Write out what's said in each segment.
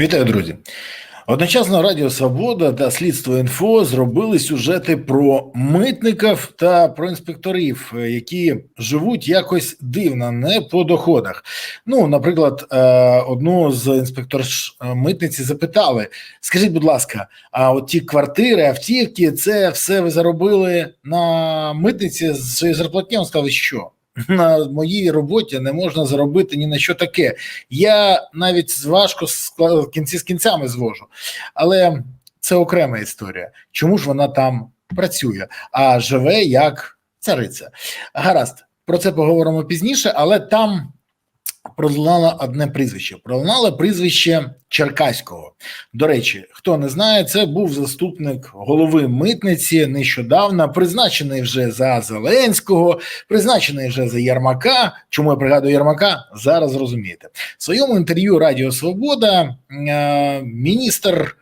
Вітаю, друзі. Одночасно Радіо Свобода та Слідство інфо зробили сюжети про митників та про інспекторів, е, які живуть якось дивно, не по доходах. Ну, наприклад, е, одну з інспекторш е, митниці запитали: скажіть, будь ласка, а от ті квартири, автівки, це все ви заробили на митниці з своєї зарплатні? Он сказав, що? На моїй роботі не можна заробити ні на що таке. Я навіть важко кінці з кінцями звожу, але це окрема історія. Чому ж вона там працює, а живе як цариця? Гаразд, про це поговоримо пізніше, але там пролунало одне прізвище. Пролунало прізвище Черкаського. До речі, хто не знає, це був заступник голови митниці нещодавно, призначений вже за Зеленського, призначений вже за Ярмака. Чому я пригадую Ярмака? Зараз зрозумієте. В своєму інтерв'ю Радіо Свобода е, міністр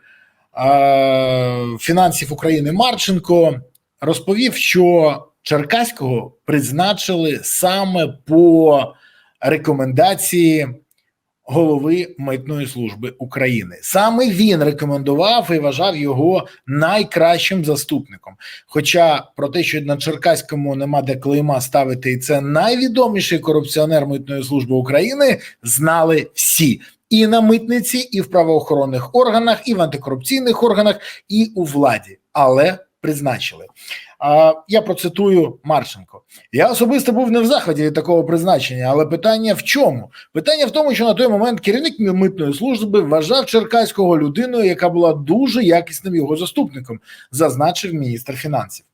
е, фінансів України Марченко розповів, що Черкаського призначили саме по рекомендації голови митної служби України. Саме він рекомендував і вважав його найкращим заступником. Хоча про те, що на Черкаському нема де клейма ставити, і це найвідоміший корупціонер митної служби України, знали всі. І на митниці, і в правоохоронних органах, і в антикорупційних органах, і у владі, але призначили. А, я процитую Марченко. Я особисто був не в захваті від такого призначення, але питання в чому? Питання в тому, що на той момент керівник митної служби вважав Черкаського людиною, яка була дуже якісним його заступником, зазначив міністр фінансів.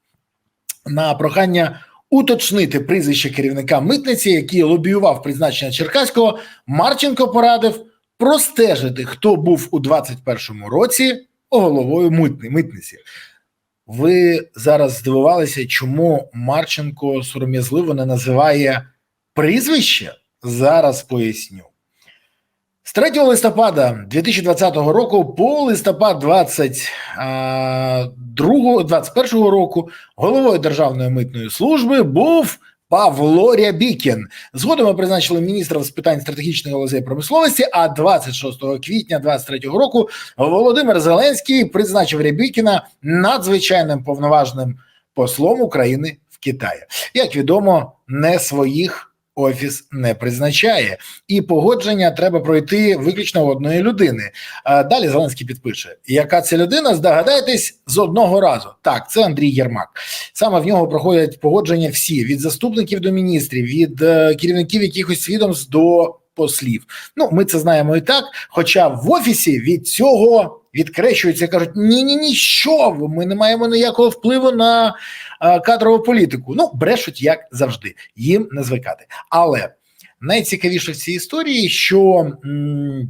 На прохання уточнити прізвище керівника митниці, який лобіював призначення Черкаського, Марченко порадив простежити, хто був у 2021 році головою митни- митниці. Ви зараз здивувалися, чому Марченко сором'язливо не називає прізвище? Зараз поясню. З 3 листопада 2020 року по листопад 2022 21 року головою Державної митної служби був Павло Рябікін. Згодом ми призначили міністра з питань стратегічної галузей промисловості. А 26 квітня 2023 року Володимир Зеленський призначив Рябікіна надзвичайним повноважним послом України в Китаї. Як відомо, не своїх офіс не призначає, і погодження треба пройти виключно у одної людини. Далі Зеленський підпише, яка це людина, здогадайтесь з одного разу. Так, це Андрій Єрмак. Саме в нього проходять погодження всі від заступників до міністрів, від е, керівників якихось відомств до послів. Ну, ми це знаємо і так. Хоча в офісі від цього відкрещуються, кажуть: ні, ні, ні, що ви? Ми не маємо ніякого впливу на е, кадрову політику. Ну, брешуть як завжди, їм не звикати. Але найцікавіше в цій історії, що м,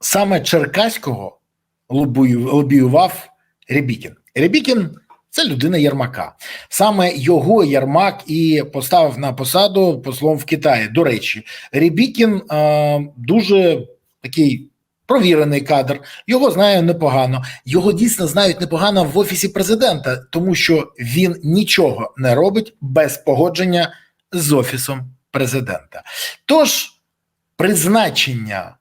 саме Черкаського лобію- лобіював Рябікін. Рябікін це людина Єрмака. Саме його Єрмак і поставив на посаду послом в Китаї. До речі, Рябікін е, дуже такий. Провірений кадр, його знаю непогано. Його дійсно знають непогано в офісі президента, тому що він нічого не робить без погодження з офісом президента. Тож призначення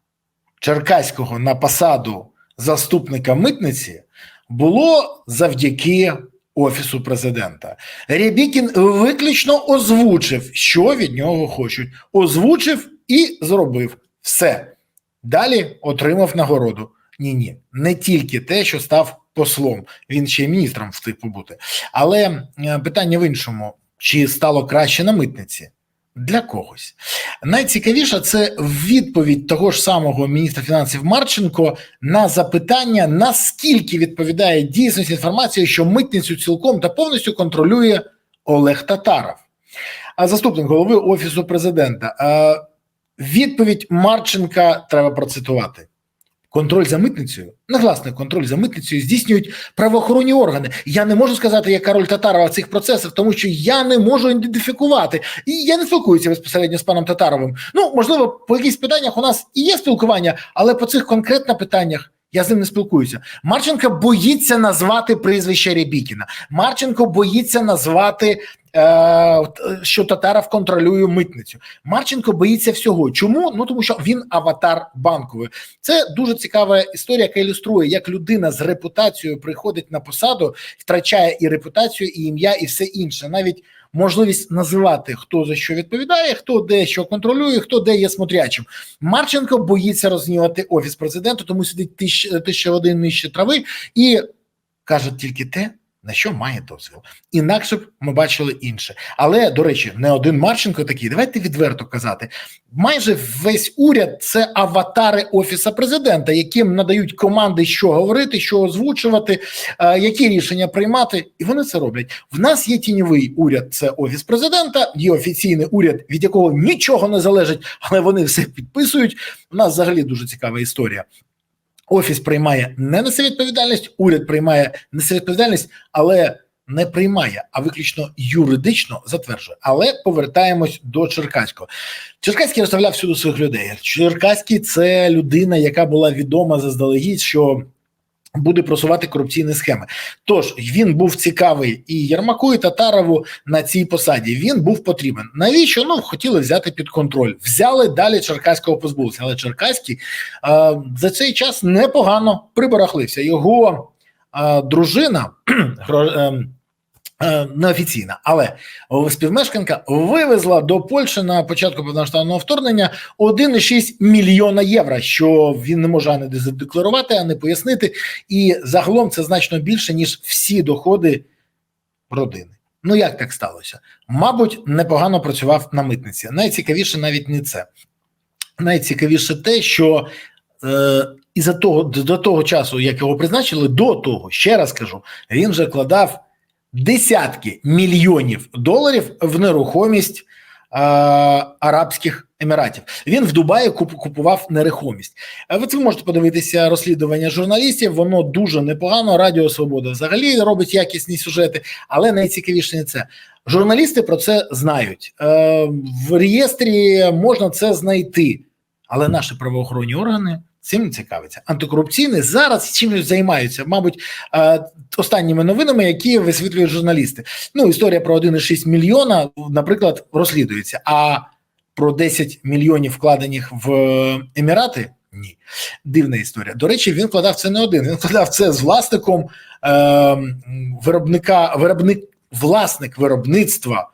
Черкаського на посаду заступника митниці було завдяки офісу президента. Рябікін виключно озвучив, що від нього хочуть. Озвучив і зробив все. Далі отримав нагороду. Ні, ні, не тільки те, що став послом, він ще й міністром встиг побути. Але е, питання в іншому: чи стало краще на митниці? Для когось найцікавіше це відповідь того ж самого міністра фінансів Марченко на запитання, наскільки відповідає дійсності інформація, що митницю цілком та повністю контролює Олег Татаров, а заступник голови офісу президента. Відповідь Марченка треба процитувати. Контроль за митницею, негласний контроль за митницею здійснюють правоохоронні органи. Я не можу сказати, яка роль Татарова в цих процесах, тому що я не можу ідентифікувати. І я не спілкуюся безпосередньо з паном Татаровим. Ну, можливо, по якихось питаннях у нас і є спілкування, але по цих конкретних питаннях я з ним не спілкуюся. Марченко боїться назвати прізвище Рябікіна. Марченко боїться назвати що Татаров контролює митницю. Марченко боїться всього. Чому? Ну тому що він аватар банкової. Це дуже цікава історія, яка ілюструє, як людина з репутацією приходить на посаду, втрачає і репутацію, і ім'я, і все інше. Навіть можливість називати хто за що відповідає, хто де що контролює, хто де є смотрячим. Марченко боїться рознівати офіс президента, тому сидить тисяча один нижче трави і каже тільки те. На що має дозвіл, інакше б ми бачили інше. Але до речі, не один Марченко такий. Давайте відверто казати. Майже весь уряд це аватари офіса президента, яким надають команди, що говорити, що озвучувати, е, які рішення приймати, і вони це роблять. В нас є тіньовий уряд, це офіс президента, є офіційний уряд, від якого нічого не залежить, але вони все підписують. У нас взагалі дуже цікава історія. Офіс приймає не несе відповідальність, уряд приймає несе відповідальність, але не приймає, а виключно юридично затверджує. Але повертаємось до Черкаського. Черкаський розставляв всюди своїх людей. Черкаський це людина, яка була відома заздалегідь, що буде просувати корупційні схеми. Тож він був цікавий і Єрмаку, і Татарову на цій посаді. Він був потрібен. Навіщо? Ну хотіли взяти під контроль. Взяли далі Черкаського позбулися, але Черкаський е, за цей час непогано прибарахлився. Його е, дружина. Е, Неофіційна, але співмешканка вивезла до Польщі на початку повноштабного вторгнення 1,6 мільйона євро, що він не може ані задекларувати, а не пояснити. І загалом це значно більше ніж всі доходи родини. Ну як так сталося? Мабуть, непогано працював на митниці. Найцікавіше навіть не це. Найцікавіше те, що е, і за того до того часу, як його призначили, до того ще раз кажу, він вже вкладав десятки мільйонів доларів в нерухомість е, Арабських Еміратів. Він в Дубаї куп, купував нерухомість. Ви це можете подивитися розслідування журналістів. Воно дуже непогано. Радіо Свобода взагалі робить якісні сюжети, але найцікавіше не це. Журналісти про це знають. Е, в реєстрі можна це знайти, але наші правоохоронні органи цим цікавиться. Антикорупційний зараз чимось займаються, мабуть, е, останніми новинами, які висвітлюють журналісти. Ну, історія про 1,6 мільйона, наприклад, розслідується. А про 10 мільйонів вкладених в Емірати. Ні, дивна історія. До речі, він вкладав це не один. Він вкладав це з власником е, виробника, виробник, власник виробництва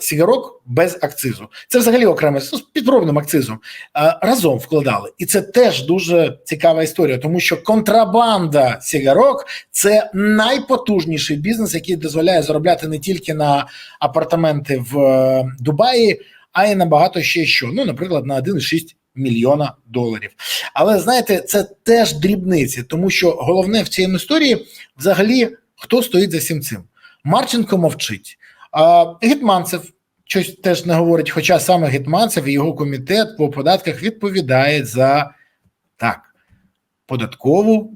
сігарок без акцизу. Це взагалі окремо з підробним акцизом разом вкладали, і це теж дуже цікава історія, тому що контрабанда сігарок це найпотужніший бізнес, який дозволяє заробляти не тільки на апартаменти в е, Дубаї, а й на багато ще що. Ну, наприклад, на 1,6 Мільйона доларів, але знаєте, це теж дрібниці, тому що головне в цій історії взагалі хто стоїть за всім цим. Марченко мовчить. А Гетманцев щось теж не говорить, хоча саме Гетманцев і його комітет по податках відповідає за так податкову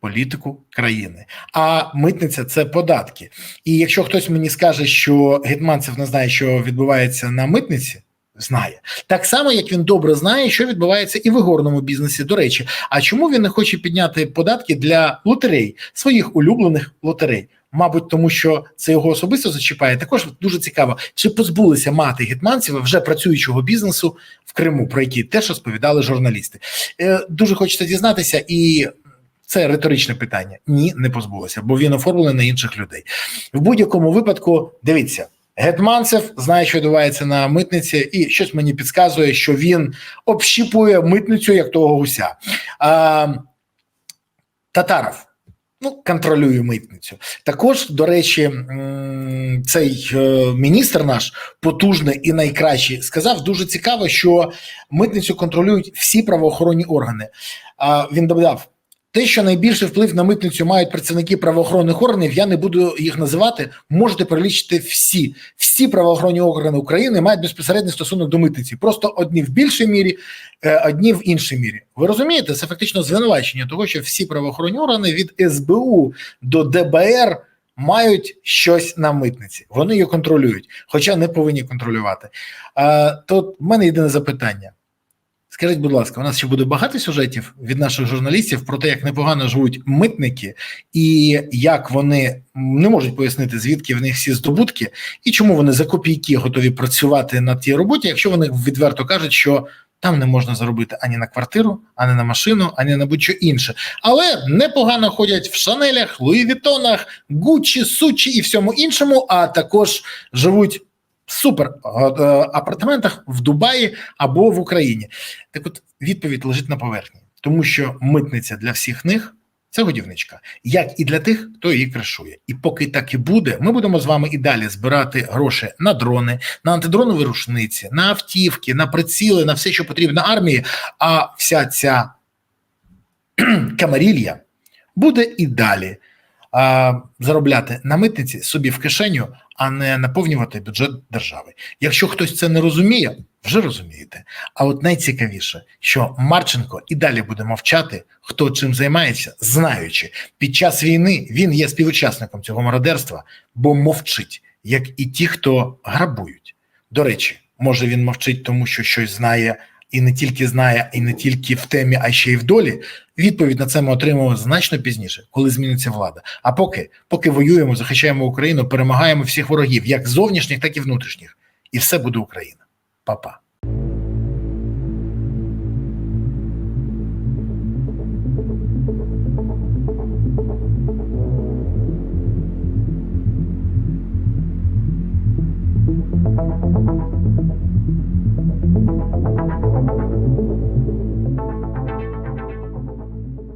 політику країни. А митниця це податки. І якщо хтось мені скаже, що Гетманцев не знає, що відбувається на митниці. Знає так само, як він добре знає, що відбувається і в ігорному бізнесі. До речі, а чому він не хоче підняти податки для лотерей своїх улюблених лотерей? Мабуть, тому що це його особисто зачіпає. Також дуже цікаво, чи позбулися мати гетманців вже працюючого бізнесу в Криму, про який теж розповідали журналісти. Е, Дуже хочеться дізнатися, і це риторичне питання. Ні, не позбулися, бо він оформлений на інших людей. В будь-якому випадку, дивіться. Гетманцев знає, що відбувається на митниці, і щось мені підказує, що він общіпує митницю як того гуся. А, Татаров ну, контролює митницю. Також, до речі, цей е, міністр наш потужний і найкращий сказав дуже цікаво, що митницю контролюють всі правоохоронні органи. Він додав. Те, що найбільший вплив на митницю мають працівники правоохоронних органів, я не буду їх називати. Можете перелічити всі. Всі правоохоронні органи України мають безпосередній стосунок до митниці. Просто одні в більшій мірі, е, одні в іншій мірі. Ви розумієте, це фактично звинувачення того, що всі правоохоронні органи від СБУ до ДБР мають щось на митниці. Вони її контролюють, хоча не повинні контролювати. То в мене єдине запитання. Скажіть, будь ласка, у нас ще буде багато сюжетів від наших журналістів про те, як непогано живуть митники, і як вони не можуть пояснити, звідки в них всі здобутки, і чому вони за копійки готові працювати на тій роботі, якщо вони відверто кажуть, що там не можна заробити ані на квартиру, ані на машину, ані на будь-що інше. Але непогано ходять в Шанелях, Луї Вітонах, Гуччі, Сучі і всьому іншому, а також живуть супер е, апартаментах в Дубаї або в Україні. Так, от відповідь лежить на поверхні, тому що митниця для всіх них. Це годівничка, як і для тих, хто її кришує. І поки так і буде, ми будемо з вами і далі збирати гроші на дрони, на антидронові рушниці, на автівки, на приціли, на все, що потрібно армії. А вся ця камарілья буде і далі а, заробляти на митниці собі в кишеню, а не наповнювати бюджет держави. Якщо хтось це не розуміє, вже розумієте. А от найцікавіше, що Марченко і далі буде мовчати, хто чим займається, знаючи, під час війни він є співучасником цього мародерства, бо мовчить, як і ті, хто грабують. До речі, може він мовчить, тому що щось знає. І не тільки знає, і не тільки в темі, а ще й в долі. Відповідь на це ми отримаємо значно пізніше, коли зміниться влада. А поки поки воюємо, захищаємо Україну, перемагаємо всіх ворогів, як зовнішніх, так і внутрішніх, і все буде Україна. Па-па.